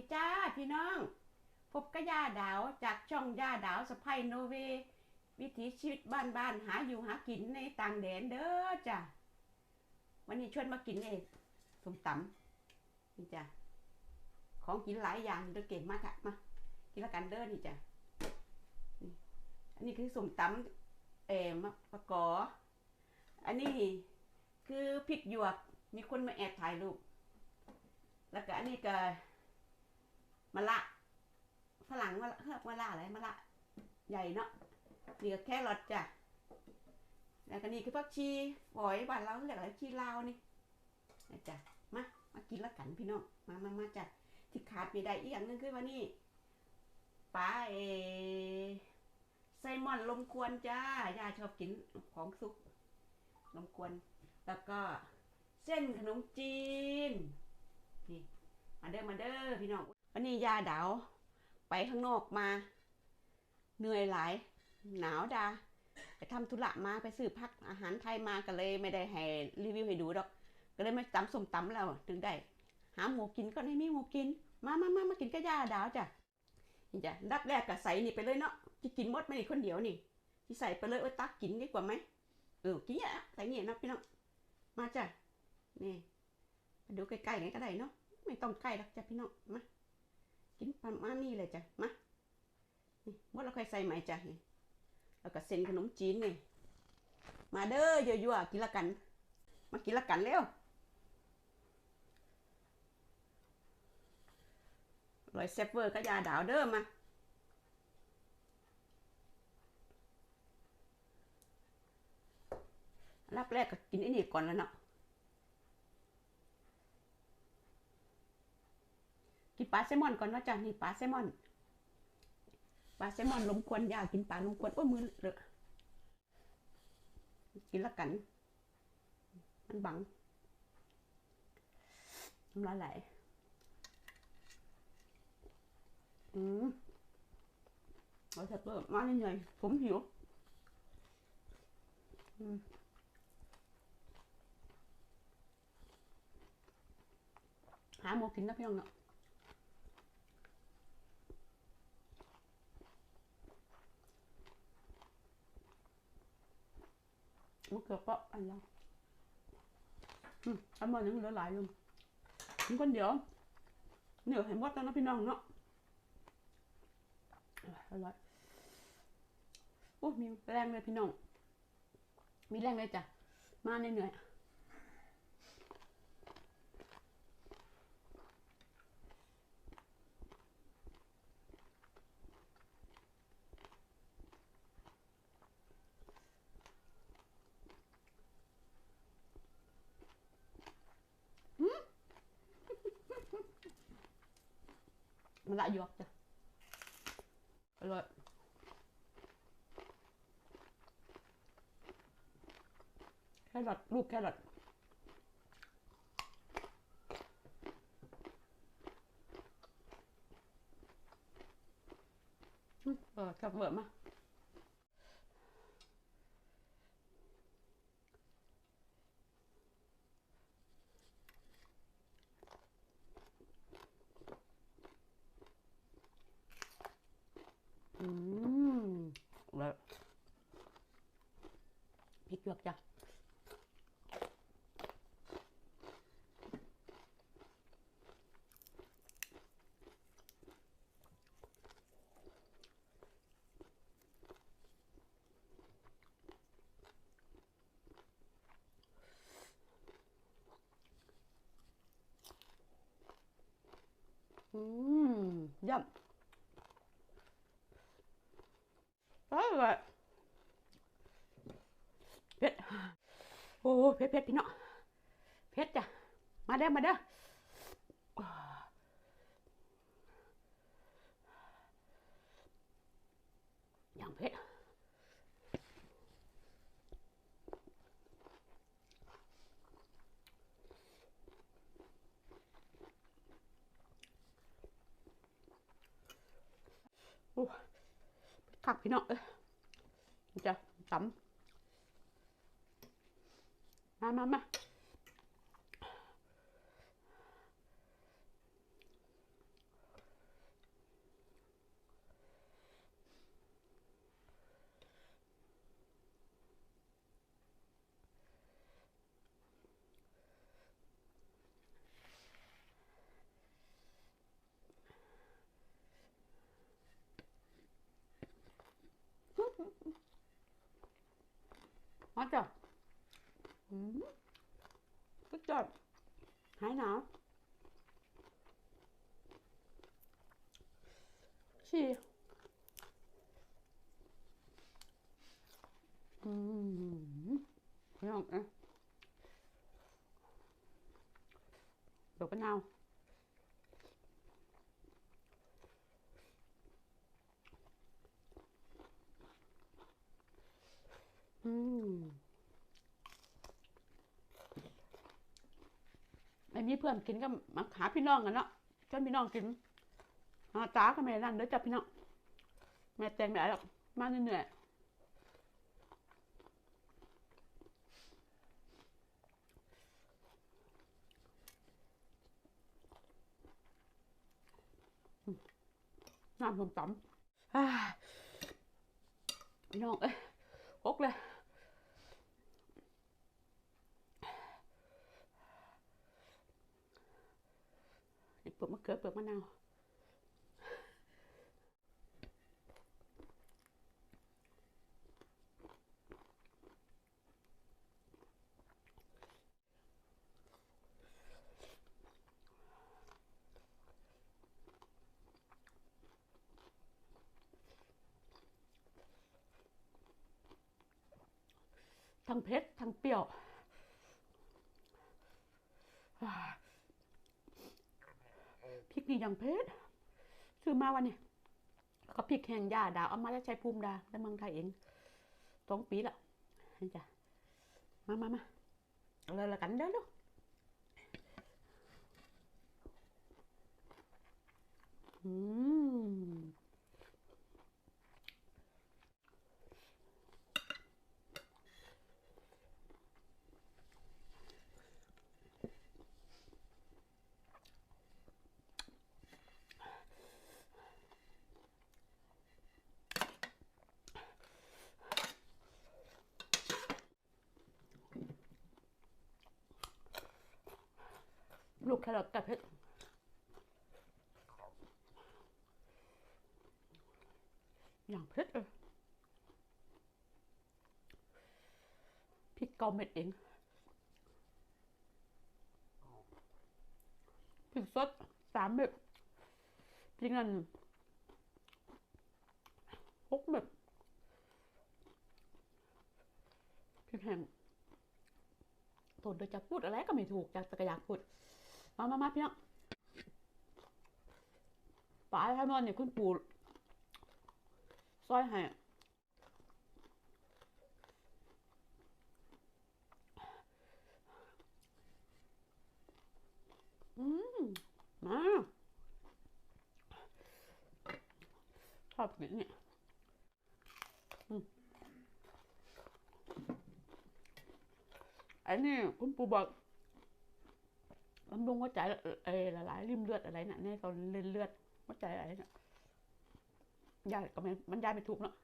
ดีจ้าพี่น้อง พบกับย่าดาวจากช่องย่าดาวสะพายโนเว วิถีชีวิตบ้านๆหาอยู่หากินในต่างแดนเด้อจ้ะวันนี้ชวนมากินเองสมตำนี่จ้ะของกินหลายอย่างเด้อเก่งมากอะมากินละกันเด้อนี่จ้ะอันนี้คือสมตำเอ่อมะปะกอ อันนี้คือพริกหยวกมีคนมาแอบถ่ายรูปแล้วก็อันนี้ก็ มะละฝรั่งมะละเรียกมะละอะไรมะละใหญ่เนาะนี่ก็แครอทจ้ะแล้วก็นี่คือผักชีฝอยบ้านเราเรียกอะไรชีลาวนี่นะจ้ะมามากินละกันพี่น้องมามามาจ้ะที่ขาดไม่ได้อีกอย่างนึงคือว่านี่ปลาเอไซมอนลมควนจ้าย่าชอบกินของซุปลมควน แล้วก็เส้นขนมจีนนี่มาเด้อมาเด้อพี่น้อง วันนี้ยาดาวไปข้างนอกมา เหนื่อยหลาย หนาวดาไปทำธุระมาไปซื้อพักอาหารไทยมาก็เลยไม่ได้ให้รีวิวให้ดูดอก ก็เลยมาตำส้มตำแล้วถึงได้ หาหมูกินก็ให้มีหมูกิน มามามามากินกับยาดาวจ้ะนี่จ้ะดับแรกก็ใส่นี่ไปเลยเนาะจะกินหมดไม่ได้คนเดียวนี่ที่ใส่ไปเลยโอ้ยตักกินดีกว่าไหมเออกินเนี่ยใส่เนี่ยนะพี่น้องมาจ้ะนี่มาดูใกล้ๆไงก็ได้เนาะไม่ต้องใกล้หรอกจ้ะพี่น้องมา กินประมาณนี้เลยจ้ะมานี่หมดแล้วค่อยใส่ใหมจ้ะนี่แล้วก็เส้นขนมจีนนี่มาเด้อยั่วๆกินละกัน มากินละกันเร็วลอยเซฟเวอร์ก็ยาดาวเด้อมารับแรกก็กินไอ้นี่ก่อนแล้วเนาะ กินปลาแซลมอนก่อนเนาะจ้ะนี่ปลาแซลมอนปลาแซลมอนลมควนอยากกินปลาลมควนโอ้ยมือเลอะกินละกัน มันบังน้ำลายไหลอืมเอาเถอะเปิดมาเหนื่อยๆ มันนะเกือเปราะอันละอืมอันมันยังเหลือหลายอยู่กินคนเดียวเหนียวให้หมดแล้วนะพี่น้องเนาะอร่อยโอ้มีแรงเลยพี่น้อง มีแรงเลยจ้ะ มาเหนื่อย ละหยวกจ้ะอร่อยแครอทลูกแครอทอืมเออกับเบอะมา อืมแล้วพริกหยวกจ้ะ อืมยำอร่อยเผ็ด โอ้เผ็ดเผ็ดพี่น้องเผ็ดจ้ะ มาเด้อ มาเด้ออย่างเผ็ด ขักพี่น้องเอ้ยจะตำมามามา มาจ้ะอืมสุดยอดหายหนาวชี อืมไม่ออกนะดอกมะนาวอืมไม่มีเพื่อนกินก็มาหาพี่น้องกันเนาะจนพี่น้องกินอาจ้าก็ไม่นั่นเด้อจ้ะพี่น้องแม่แตงไม่ได้หรอกมาเหนื่อยๆน้ำส้มตำอ่าพี่น้องเอ้ยหกเลย ลือกมะเขือเปลือกมะนาวทั้งเผ็ดทั้งเปรี้ยวอ่า พริกนี่อย่างเพชรซื้อมาวันนี้ก็พริกแห้งย่าดาวเอามาแล้วใช้ภูมิดาในเมืองไทยเองสองปีแล้วนี่จ้ะมามามาเอาเลยละกันเด้อลูกอืม ลูกแครอทกับเพชรอย่างเพชรเลยพริกเกาเม็ดเองพริกสดสามเม็ดพริกนั่นหกเม็ดพริกแห้งโทษโดยจะพูดอะไรก็ไม่ถูกจากจะกยากพูด มามามาพี่น้องปลาให้มันเนี่ยคุณปู่ซอยให้อืมมาชอบกินเนี่ยอันนี้คุณปู่บอก ลำดุงหัวใจเออละลายริมเลือดอะไรน่ะในตอนเลือดเลือดหัวใจอะไรน่ะยายก็ไม่มันยายไม่ถูกเนาะ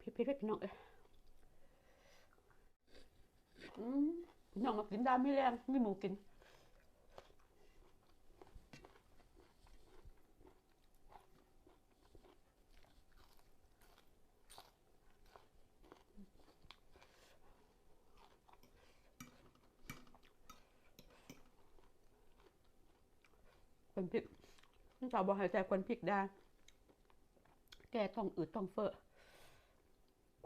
พี่พี่พี่น้องเอ้ยพี่น้องมากินได้ไม่แรงไม่หมูกินคนพริกสาวบอกให้ใจคนพริกได้ แกต้องอืดต้องเฟ้อ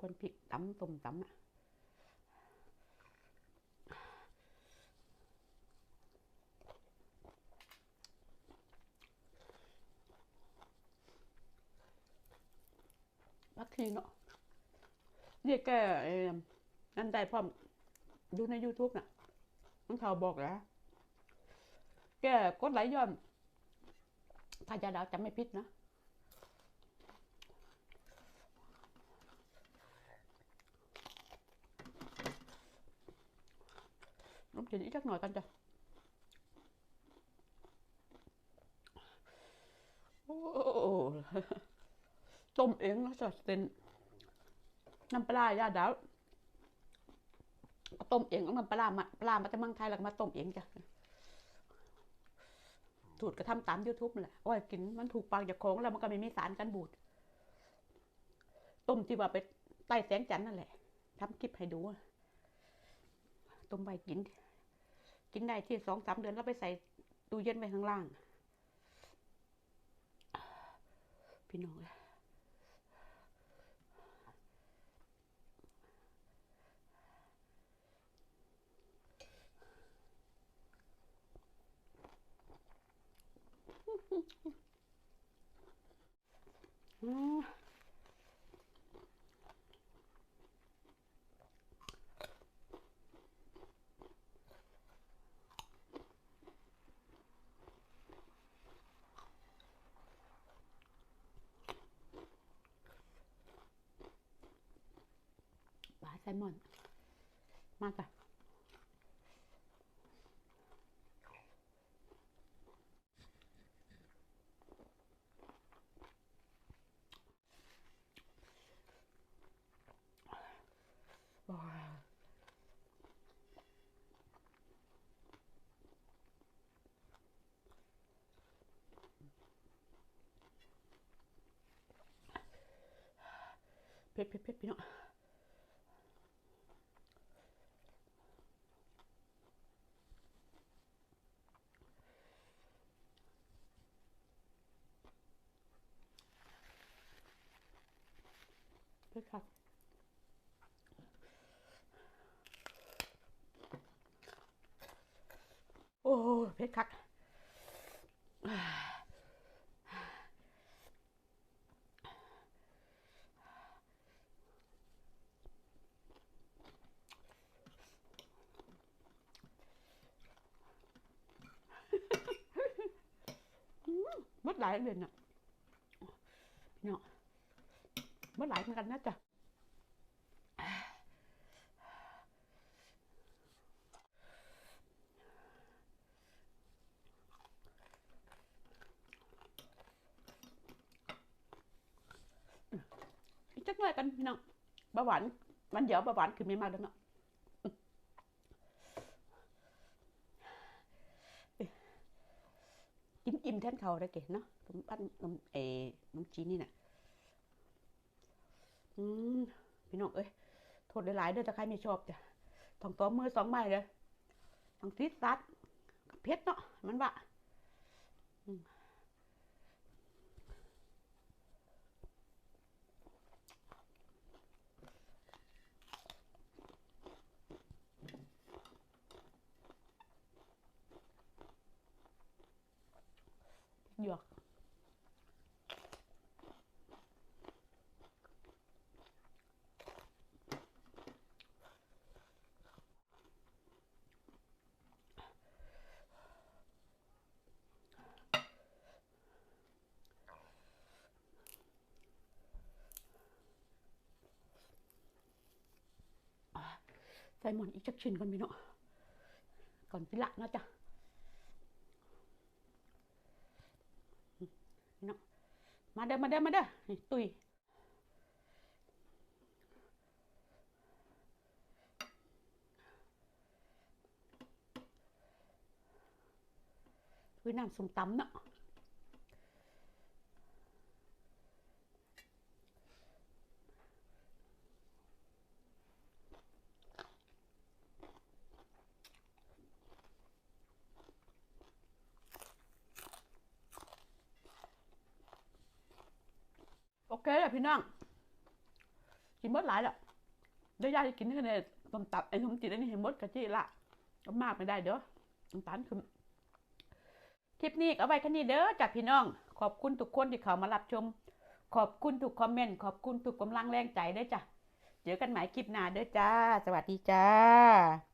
คนพริกตำต้มตำอะพักทีเนาะเนี่ยแกเอ่อนั่นได้พร้อมดูใน YouTube น่ะน้องเขาบอกแล้ว แกแก้กดไหลย้อนถ้ายาดาวจำไม่ผิดนะ น้ำจิ้มอีกสักหน่อยกันจ้ะโอ้ต้มเองนะจ๊ะเป็นน้ำปลาย่าดาวต้มเองเอาน้ำปลามาปลามาจากเมืองไทยแล้วก็มาต้มเองจ้ะสูตรก็ทำตาม YouTube แหละว่ากินมันถูกปากจากของแล้วมันก็ไม่มีสารกันบูด ต้มที่ว่าไปใต้แสงจันทร์นั่นแหละทำคลิปให้ดู ต้มใบกิน กินได้ที่สองสามเดือนแล้วไปใส่ตู้เย็นไว้ข้างล่าง พี่น้องเอ้ยอืม ปลาแซลมอนมาจ้ะว้าวเผ็ดเผ็ดเผ็ด พี่น้องเผ็ดค่ะโอ้เผ็ดคักมัดหลายเดือนน่ะพี่น้อ งมดหลายเหมือนกันนะจ๊ะอีกจักหน่อยกันพี่น้องบาหวานมันเดี๋ยวบาหวานขึ้นไม่มากแล้วเนาะกินอิ่มแทนเขาได้เก๋เนาะขนมปั้นขนมเอขนมจีนนี่น่ะ อืมพี่น้องเอ้ยโทษหลายๆเด้อถ้าใครไม่ชอบจ้ะต้องตัวมือสองไม้เลยต้องซีดซัดกับเพชรเนาะมันว่าหยวกใส่หมอก จักชิ้นก่อนพี่เนาะก่อนพิละเนาะจ้ะอืมพี่เนาะมาเด้อมาเด้อมาเด้อนี่ตุยตุยน้ำส้ม เนาะโอเคเลยพี่น้อง กินหมดหลายแล้วเดี๋ยวยายจะกินแค่ในต้มตับไอ้ขนมจีนอันนี้ให้หมดกะจีละก็มากไม่ได้เด้อน้ำตาลขึ้นคลิปนี้เอาไว้แค่นี้เด้อจากพี่น้อง ขอบคุณทุกคนที่เข้ามารับชม ขอบคุณทุกคอมเมนต์ ขอบคุณทุกกำลังแรงใจเด้อจ้ะ เจอกันใหม่คลิปหน้าเด้อจ้า สวัสดีจ้า